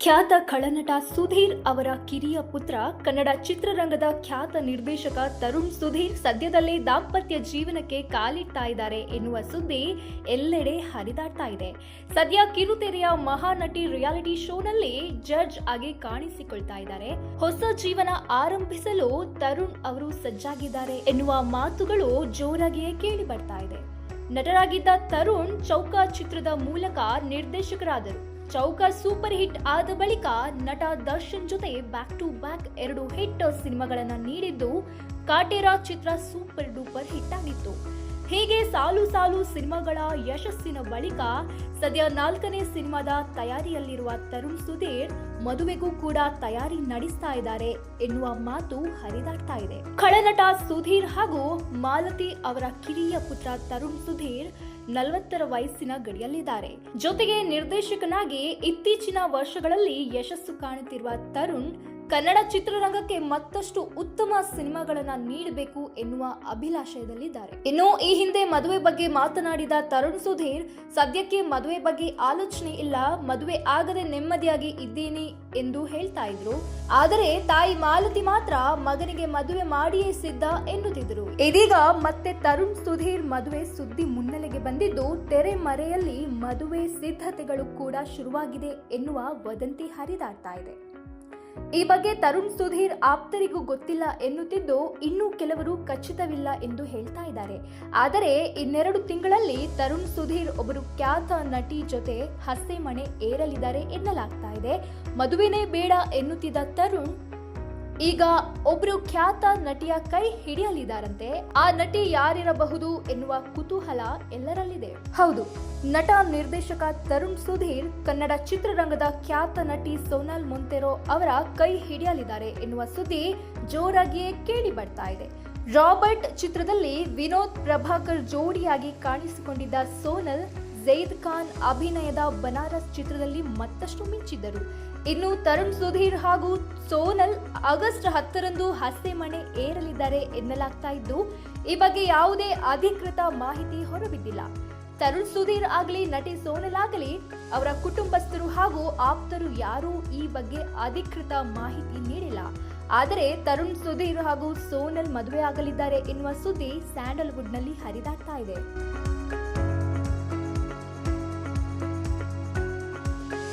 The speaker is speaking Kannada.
ಖ್ಯಾತ ಖಳನಟ ಸುಧೀರ್ ಅವರ ಕಿರಿಯ ಪುತ್ರ, ಕನ್ನಡ ಚಿತ್ರರಂಗದ ಖ್ಯಾತ ನಿರ್ದೇಶಕ ತರುಣ್ ಸುಧೀರ್ ಸದ್ಯದಲ್ಲೇ ದಾಂಪತ್ಯ ಜೀವನಕ್ಕೆ ಕಾಲಿಡ್ತಾ ಇದ್ದಾರೆ ಎನ್ನುವ ಸುದ್ದಿ ಎಲ್ಲೆಡೆ ಹರಿದಾಡ್ತಾ ಇದೆ. ಸದ್ಯ ಕಿರುತೆರೆಯ ಮಹಾನಟಿ ರಿಯಾಲಿಟಿ ಶೋನಲ್ಲಿ ಜಡ್ಜ್ ಆಗಿ ಕಾಣಿಸಿಕೊಳ್ತಾ ಇದ್ದಾರೆ. ಹೊಸ ಜೀವನ ಆರಂಭಿಸಲು ತರುಣ್ ಅವರು ಸಜ್ಜಾಗಿದ್ದಾರೆ ಎನ್ನುವ ಮಾತುಗಳು ಜೋರಾಗಿಯೇ ಕೇಳಿ ಬರ್ತಾ ಇದೆ. ನಟರಾಗಿದ್ದ ತರುಣ್ ಚೌಕ ಚಿತ್ರದ ಮೂಲಕ ನಿರ್ದೇಶಕರಾದರು. ಚೌಕ ಸೂಪರ್ ಹಿಟ್ ಆದ ಬಳಿಕ ನಟ ದರ್ಶನ್ ಜೊತೆ ಬ್ಯಾಕ್ ಟು ಬ್ಯಾಕ್ ಎರಡು ಹಿಟ್ ಸಿನಿಮಾಗಳನ್ನು ನೀಡಿದ್ದು ಕಾಟೇರ ಚಿತ್ರ ಸೂಪರ್ ಡೂಪರ್ ಹಿಟ್ ಆಗಿತ್ತು. ಹೀಗೆ ಸಾಲು ಸಾಲು ಸಿನಿಮಾಗಳ ಯಶಸ್ಸಿನ ಬಳಿಕ ಸದ್ಯ ನಾಲ್ಕನೇ ಸಿನಿಮಾದ ತಯಾರಿಯಲ್ಲಿರುವ ತರುಣ್ ಸುಧೀರ್ ಮದುವೆಗೂ ಕೂಡ ತಯಾರಿ ನಡೆಸ್ತಾ ಇದ್ದಾರೆ ಎನ್ನುವ ಮಾತು ಹರಿದಾಡ್ತಾ ಇದೆ. ಖಳನಟ ಸುಧೀರ್ ಹಾಗೂ ಮಾಲತಿ ಅವರ ಕಿರಿಯ ಪುತ್ರ ತರುಣ್ ಸುಧೀರ್ ನಲವತ್ತರ ವಯಸ್ಸಿನ ಗಡಿಯಲ್ಲಿದ್ದಾರೆ. ಜೊತೆಗೆ ನಿರ್ದೇಶಕನಾಗಿ ಇತ್ತೀಚಿನ ವರ್ಷಗಳಲ್ಲಿ ಯಶಸ್ಸು ಕಾಣುತ್ತಿರುವ ತರುಣ್ ಕನ್ನಡ ಚಿತ್ರರಂಗಕ್ಕೆ ಮತ್ತಷ್ಟು ಉತ್ತಮ ಸಿನಿಮಾಗಳನ್ನ ನೀಡಬೇಕು ಎನ್ನುವ ಅಭಿಲಾಷೆಯಲ್ಲಿದ್ದಾರೆ. ಇನ್ನು ಈ ಹಿಂದೆ ಮದುವೆ ಬಗ್ಗೆ ಮಾತನಾಡಿದ ತರುಣ್ ಸುಧೀರ್, ಸದ್ಯಕ್ಕೆ ಮದುವೆ ಬಗ್ಗೆ ಆಲೋಚನೆ ಇಲ್ಲ, ಮದುವೆ ಆಗದೆ ನೆಮ್ಮದಿಯಾಗಿ ಇದ್ದೀನಿ ಎಂದು ಹೇಳ್ತಾ ಇದ್ರು. ಆದರೆ ತಾಯಿ ಮಾಲತಿ ಮಾತ್ರ ಮಗನಿಗೆ ಮದುವೆ ಮಾಡಿಯೇ ಸಿದ್ಧ ಎನ್ನುತ್ತಿದ್ರು. ಇದೀಗ ಮತ್ತೆ ತರುಣ್ ಸುಧೀರ್ ಮದುವೆ ಸುದ್ದಿ ಮುನ್ನೆಲೆಗೆ ಬಂದಿದ್ದು ತೆರೆಮರೆಯಲ್ಲಿ ಮದುವೆ ಸಿದ್ಧತೆಗಳು ಕೂಡ ಶುರುವಾಗಿದೆ ಎನ್ನುವ ವದಂತಿ ಹರಿದಾಡ್ತಾ ಇದೆ. ಈ ಬಗ್ಗೆ ತರುಣ್ ಸುಧೀರ್ ಆಪ್ತರಿಗೂ ಗೊತ್ತಿಲ್ಲ ಎನ್ನುತ್ತಿದ್ದು ಇನ್ನೂ ಕೆಲವರು ಖಚಿತವಿಲ್ಲ ಎಂದು ಹೇಳ್ತಾ ಇದ್ದಾರೆ. ಆದರೆ ಇನ್ನೆರಡು ತಿಂಗಳಲ್ಲಿ ತರುಣ್ ಸುಧೀರ್ ಒಬ್ಬರು ಖ್ಯಾತ ನಟಿ ಜೊತೆ ಹಸೆಮಣೆ ಏರಲಿದ್ದಾರೆ ಎನ್ನಲಾಗ್ತಾ ಇದೆ. ಮದುವೆನೇ ಬೇಡ ಎನ್ನುತ್ತಿದ್ದ ತರುಣ್ ಈಗ ಒಬ್ರು ಖ್ಯಾತ ನಟಿಯ ಕೈ ಹಿಡಿಯಲಿದ್ದಾರಂತೆ, ಆ ನಟಿ ಯಾರಿರಬಹುದು ಎನ್ನುವ ಕುತೂಹಲ ಎಲ್ಲರಲ್ಲಿದೆ. ಹೌದು, ನಟ ನಿರ್ದೇಶಕ ತರುಣ್ ಸುಧೀರ್, ಕನ್ನಡ ಚಿತ್ರರಂಗದ ಖ್ಯಾತ ನಟಿ ಸೋನಾಲ್ ಮೊಂತೆರೋ ಅವರ ಕೈ ಹಿಡಿಯಲಿದ್ದಾರೆ ಎನ್ನುವ ಸುದ್ದಿ ಜೋರಾಗಿಯೇ ಕೇಳಿ ಬರ್ತಾ ಇದೆ. ರಾಬರ್ಟ್ ಚಿತ್ರದಲ್ಲಿ ವಿನೋದ್ ಪ್ರಭಾಕರ್ ಜೋಡಿಯಾಗಿ ಕಾಣಿಸಿಕೊಂಡಿದ್ದ ಸೋನಲ್ ಜೈದ್ ಖಾನ್ ಅಭಿನಯದ ಬನಾರಸ್ ಚಿತ್ರದಲ್ಲಿ ಮತ್ತಷ್ಟು ಮಿಂಚಿದ್ದರು. ಇನ್ನು ತರುಣ್ ಸುಧೀರ್ ಹಾಗೂ ಸೋನಲ್ ಆಗಸ್ಟ್ ಹತ್ತರಂದು ಹಸೆಮಣೆ ಏರಲಿದ್ದಾರೆ ಎನ್ನಲಾಗ್ತಾ ಇದ್ದು, ಈ ಬಗ್ಗೆ ಯಾವುದೇ ಅಧಿಕೃತ ಮಾಹಿತಿ ಹೊರಬಿದ್ದಿಲ್ಲ. ತರುಣ್ ಸುಧೀರ್ ಆಗಲಿ, ನಟಿ ಸೋನಲ್ ಆಗಲಿ, ಅವರ ಕುಟುಂಬಸ್ಥರು ಹಾಗೂ ಆಪ್ತರು ಯಾರೂ ಈ ಬಗ್ಗೆ ಅಧಿಕೃತ ಮಾಹಿತಿ ನೀಡಿಲ್ಲ. ಆದರೆ ತರುಣ್ ಸುಧೀರ್ ಹಾಗೂ ಸೋನಲ್ ಮದುವೆ ಆಗಲಿದ್ದಾರೆ ಎನ್ನುವ ಸುದ್ದಿ ಸ್ಯಾಂಡಲ್ವುಡ್ನಲ್ಲಿ ಹರಿದಾಡ್ತಾ ಇದೆ.